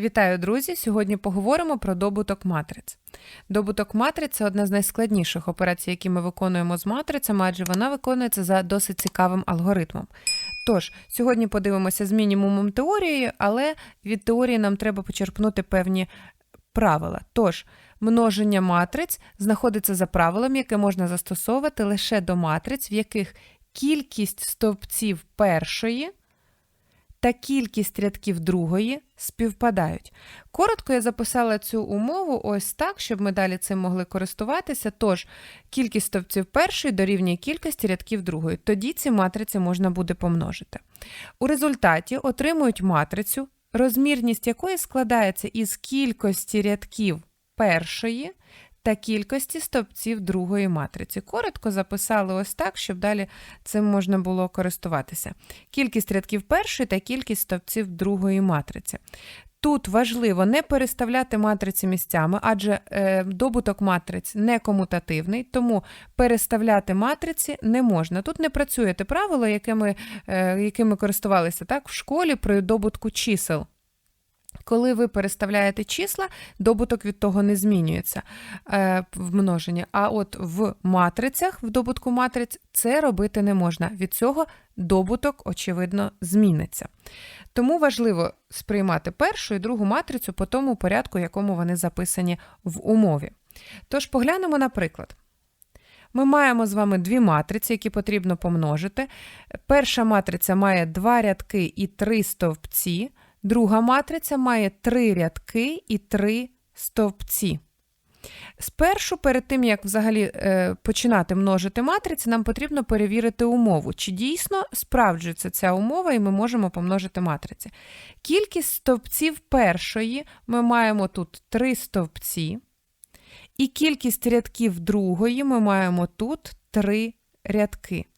Вітаю, друзі! Сьогодні поговоримо про добуток матриць. Добуток матриць це одна з найскладніших операцій, які ми виконуємо з матрицями, адже вона виконується за досить цікавим алгоритмом. Тож, сьогодні подивимося з мінімумом теорії, але від теорії нам треба почерпнути певні правила. Тож, множення матриць знаходиться за правилом, яке можна застосовувати лише до матриць, в яких кількість стовпців першої та кількість рядків другої співпадають. Коротко я записала цю умову ось так, щоб ми далі цим могли користуватися. Тож, кількість стовпців першої дорівнює кількості рядків другої. Тоді ці матриці можна буде помножити. У результаті отримують матрицю, розмірність якої складається із кількості рядків першої та кількості стовпців другої матриці. Коротко записали ось так, щоб далі цим можна було користуватися. Кількість рядків першої та кількість стовпців другої матриці. Тут важливо не переставляти матриці місцями, адже е, добуток матриць не комутативний, тому переставляти матриці не можна. Тут не працює те правило, якими, е, якими користувалися так, в школі при добутку чисел. Коли ви переставляєте числа, добуток від того не змінюється е, в множенні. А от в матрицях, в добутку матриць, це робити не можна. Від цього добуток, очевидно, зміниться. Тому важливо сприймати першу і другу матрицю по тому порядку, якому вони записані в умові. Тож поглянемо на приклад. Ми маємо з вами дві матриці, які потрібно помножити. Перша матриця має два рядки і три стовпці. Друга матриця має три рядки і три стовпці. Спершу, перед тим, як взагалі е, починати множити матриці, нам потрібно перевірити умову, чи дійсно справджується ця умова, і ми можемо помножити матриці. Кількість стовпців першої ми маємо тут три стовпці, і кількість рядків другої ми маємо тут три рядки.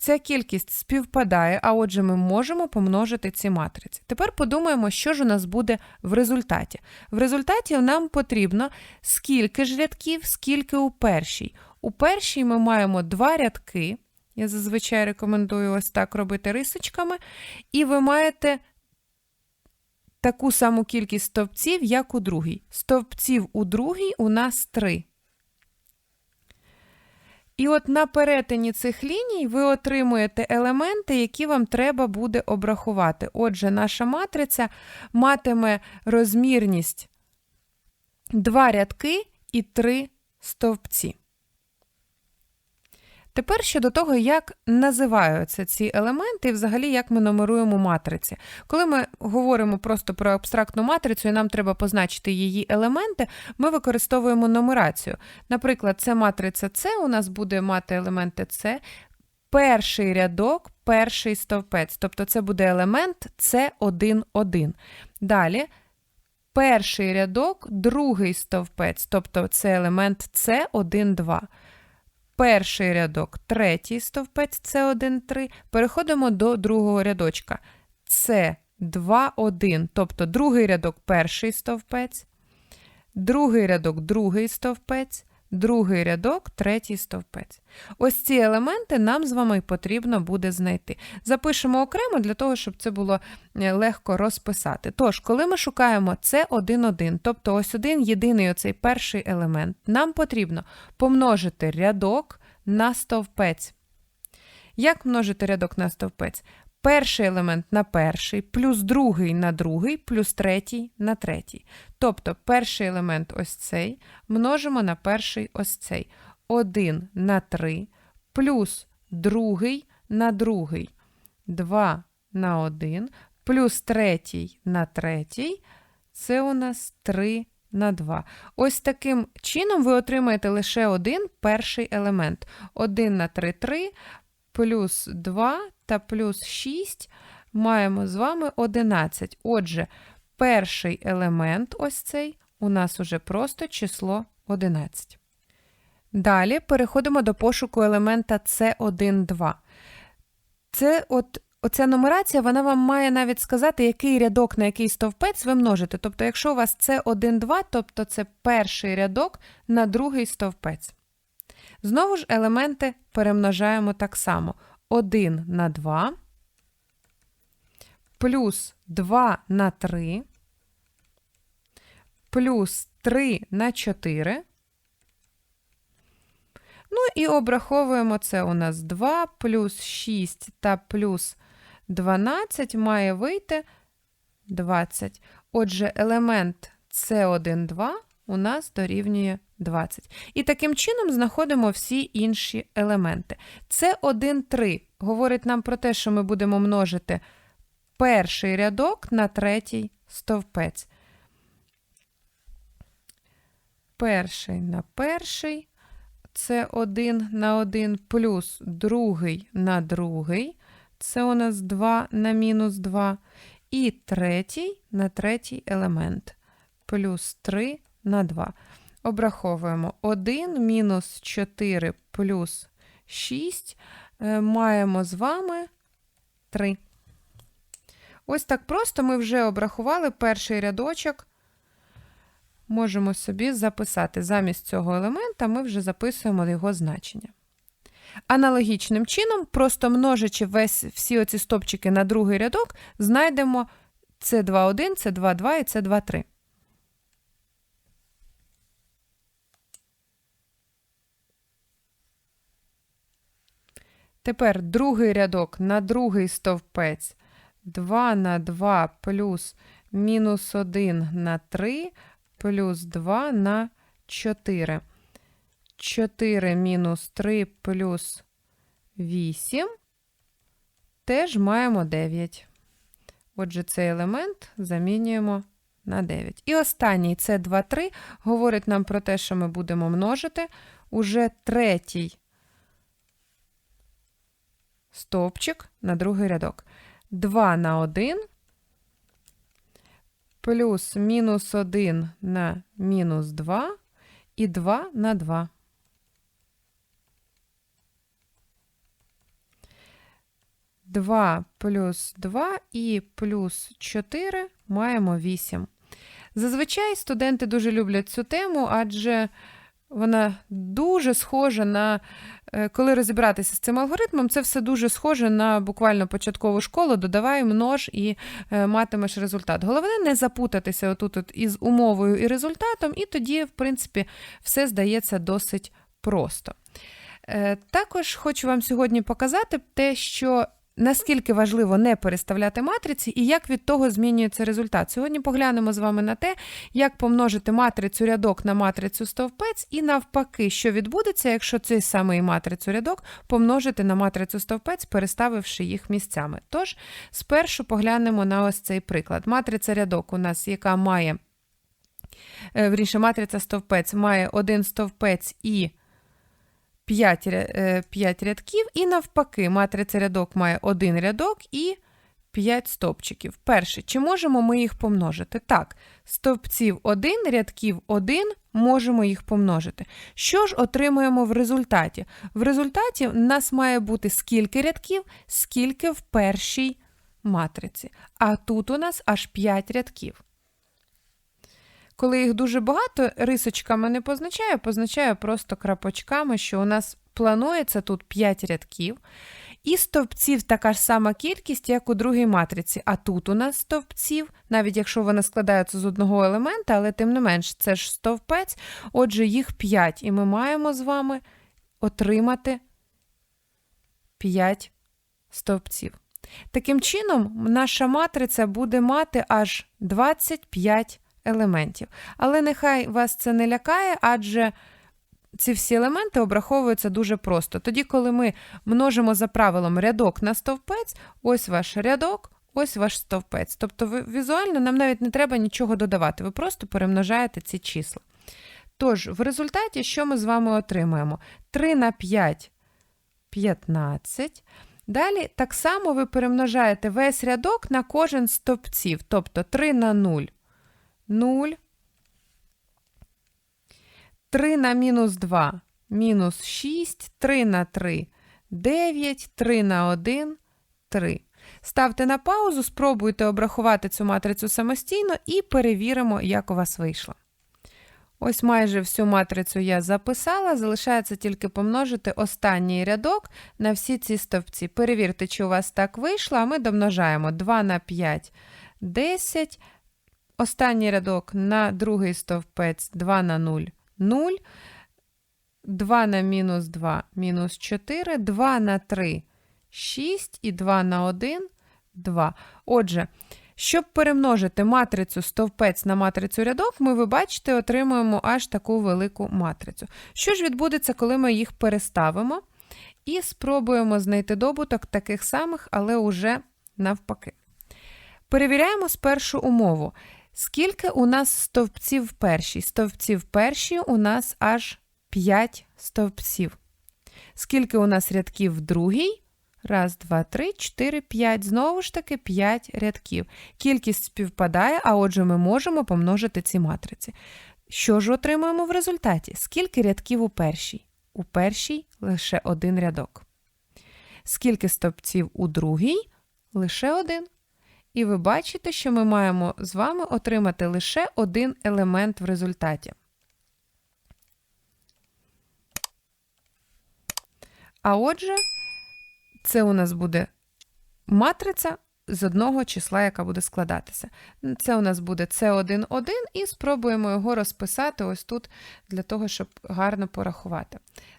Ця кількість співпадає, а отже, ми можемо помножити ці матриці. Тепер подумаємо, що ж у нас буде в результаті. В результаті нам потрібно скільки ж рядків, скільки у першій. У першій ми маємо два рядки. Я зазвичай рекомендую ось так робити рисочками. І ви маєте таку саму кількість стовпців, як у другій. Стовпців у другій у нас три. І от на перетині цих ліній ви отримуєте елементи, які вам треба буде обрахувати. Отже, наша матриця матиме розмірність два рядки і три стовпці. Тепер щодо того, як називаються ці елементи, і взагалі як ми нумеруємо матриці. Коли ми говоримо просто про абстрактну матрицю, і нам треба позначити її елементи, ми використовуємо нумерацію. Наприклад, це матриця С у нас буде мати елементи С, перший рядок, перший стовпець, тобто це буде елемент С1, 1. Далі. Перший рядок, другий стовпець, тобто це елемент С1, 2 перший рядок, третій стовпець це 1, 3. Переходимо до другого рядочка. Це 2, 1, тобто другий рядок перший стовпець, другий рядок другий стовпець, другий рядок, третій стовпець. Ось ці елементи нам з вами потрібно буде знайти. Запишемо окремо для того, щоб це було е, легко розписати. Тож, коли ми шукаємо це 1, 1, тобто ось один єдиний оцей перший елемент, нам потрібно помножити рядок на стовпець. Як множити рядок на стовпець? Перший елемент на перший, плюс другий на другий, плюс третій на третій. Тобто перший елемент ось цей множимо на перший ось цей. 1 на 3, плюс другий на другий, 2 на 1, плюс третій на третій. Це у нас 3 на 2. Ось таким чином ви отримаєте лише один перший елемент. 1 на 3 3, плюс 2 та плюс 6 маємо з вами 11. Отже, перший елемент, ось цей, у нас уже просто число 11. Далі переходимо до пошуку елемента C1, 2. Це от Оця нумерація вона вам має навіть сказати, який рядок на який стовпець ви множите. Тобто, якщо у вас це 1, 2, тобто це перший рядок на другий стовпець. Знову ж елементи перемножаємо так само: 1 на 2, плюс 2 на 3, плюс 3 на 4. Ну і обраховуємо це у нас 2 плюс 6 та плюс 12 має вийти 20. Отже, елемент С1, 2 у нас дорівнює 20. І таким чином знаходимо всі інші елементи. С1, 3 говорить нам про те, що ми будемо множити перший рядок на третій стовпець. Перший на перший. Це 1 на 1 плюс другий на другий. Це у нас 2 на мінус 2. І третій на третій елемент. Плюс 3 на 2. Обраховуємо 1 мінус 4 плюс 6. Е, маємо з вами 3. Ось так просто ми вже обрахували перший рядочок. Можемо собі записати. Замість цього елемента ми вже записуємо його значення. Аналогічним чином, просто множачи весь, всі оці стопчики на другий рядок, знайдемо С2,1, С2,2 і С2,3. Тепер другий рядок на другий стовпець 2 на 2 плюс мінус 1 на 3 плюс 2 на 4. 4 мінус 3 плюс 8. Теж маємо 9. Отже, цей елемент замінюємо на 9. І останній це 2, 3, говорить нам про те, що ми будемо множити уже третій стовпчик на другий рядок. 2 на 1 плюс мінус 1 на мінус 2 і 2 на 2. Два плюс 2 і плюс 4 маємо 8. Зазвичай студенти дуже люблять цю тему, адже вона дуже схожа на, е, коли розібратися з цим алгоритмом, це все дуже схоже на буквально початкову школу, додавай, множ і е, матимеш результат. Головне не запутатися отут от із умовою і результатом, і тоді, в принципі, все здається досить просто. Е, також хочу вам сьогодні показати те, що наскільки важливо не переставляти матриці і як від того змінюється результат. Сьогодні поглянемо з вами на те, як помножити матрицю рядок на матрицю стовпець, і навпаки, що відбудеться, якщо цей самий матрицю рядок помножити на матрицю стовпець, переставивши їх місцями. Тож, спершу поглянемо на ось цей приклад. Матриця рядок у нас, яка має, е, вірніше, матриця стовпець має один стовпець і 5 5 е, рядків, і навпаки, матриця рядок має один рядок і 5 стовпчиків. Перше, чи можемо ми їх помножити? Так, стовпців 1, рядків 1, можемо їх помножити. Що ж отримуємо в результаті? В результаті в нас має бути скільки рядків, скільки в першій матриці. А тут у нас аж 5 рядків. Коли їх дуже багато, рисочками не позначаю, позначаю просто крапочками, що у нас планується тут 5 рядків. І стовпців така ж сама кількість, як у другій матриці. А тут у нас стовпців, навіть якщо вони складаються з одного елемента, але тим не менш, це ж стовпець, отже, їх 5. І ми маємо з вами отримати 5 стовпців. Таким чином, наша матриця буде мати аж 25 елементів. Але нехай вас це не лякає, адже ці всі елементи обраховуються дуже просто. Тоді, коли ми множимо за правилом рядок на стовпець, ось ваш рядок. Ось ваш стовпець. Тобто візуально нам навіть не треба нічого додавати, ви просто перемножаєте ці числа. Тож, в результаті, що ми з вами отримаємо? 3 на 5 15. Далі так само ви перемножаєте весь рядок на кожен з стовпців, тобто 3 на 0 0. 3 на мінус 2 мінус 6, 3 на 3 9, 3 на 1 3. Ставте на паузу, спробуйте обрахувати цю матрицю самостійно і перевіримо, як у вас вийшло. Ось майже всю матрицю я записала, залишається тільки помножити останній рядок на всі ці стовпці. Перевірте, чи у вас так вийшло, а ми домножаємо 2 на 5 10, Останній рядок на другий стовпець 2 на 0 0. 2 на мінус 2 мінус 4, 2 на 3 6 і 2 на 1 2. Отже, щоб перемножити матрицю стовпець на матрицю рядок, ми, ви бачите, отримуємо аж таку велику матрицю. Що ж відбудеться, коли ми їх переставимо і спробуємо знайти добуток таких самих, але уже навпаки. Перевіряємо спершу умову. Скільки у нас стовпців в першій? Стовпців в першій у нас аж 5 стовпців. Скільки у нас рядків в другій? Раз, два, три, чотири, п'ять. Знову ж таки, 5 рядків. Кількість співпадає, а отже, ми можемо помножити ці матриці. Що ж отримуємо в результаті? Скільки рядків у першій? У першій лише один рядок. Скільки стовпців у другій? Лише один. І ви бачите, що ми маємо з вами отримати лише один елемент в результаті. А отже, це у нас буде матриця з одного числа, яка буде складатися. Це у нас буде С1, 1, і спробуємо його розписати ось тут для того, щоб гарно порахувати.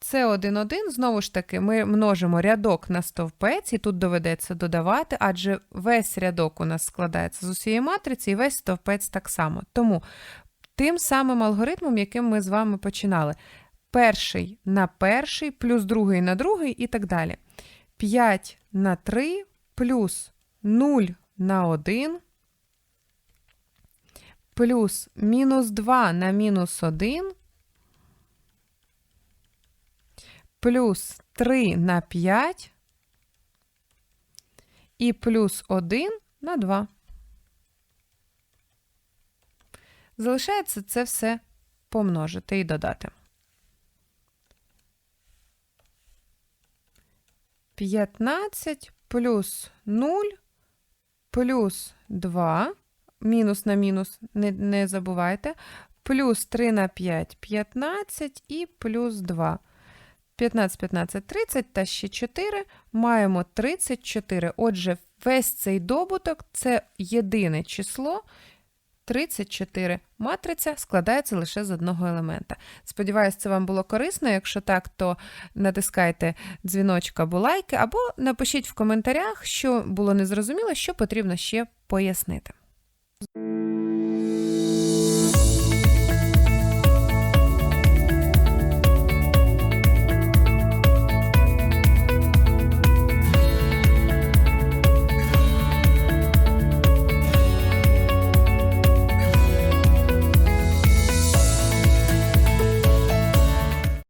С1, 1, знову ж таки, ми множимо рядок на стовпець, і тут доведеться додавати, адже весь рядок у нас складається з усієї матриці, і весь стовпець так само. Тому тим самим алгоритмом, яким ми з вами починали. Перший на перший, плюс другий на другий і так далі. 5 на 3 плюс 0 на 1 плюс мінус 2 на мінус 1 плюс 3 на 5 і плюс 1 на 2. Залишається це все помножити і додати. 15 плюс 0 плюс 2, мінус на мінус, не, не забувайте, плюс 3 на 5 15 і плюс 2. 15, 15, 30 та ще 4 маємо 34. Отже, весь цей добуток це єдине число. 34. Матриця складається лише з одного елемента. Сподіваюсь, це вам було корисно. Якщо так, то натискайте дзвіночок або лайки, або напишіть в коментарях, що було незрозуміло, що потрібно ще пояснити.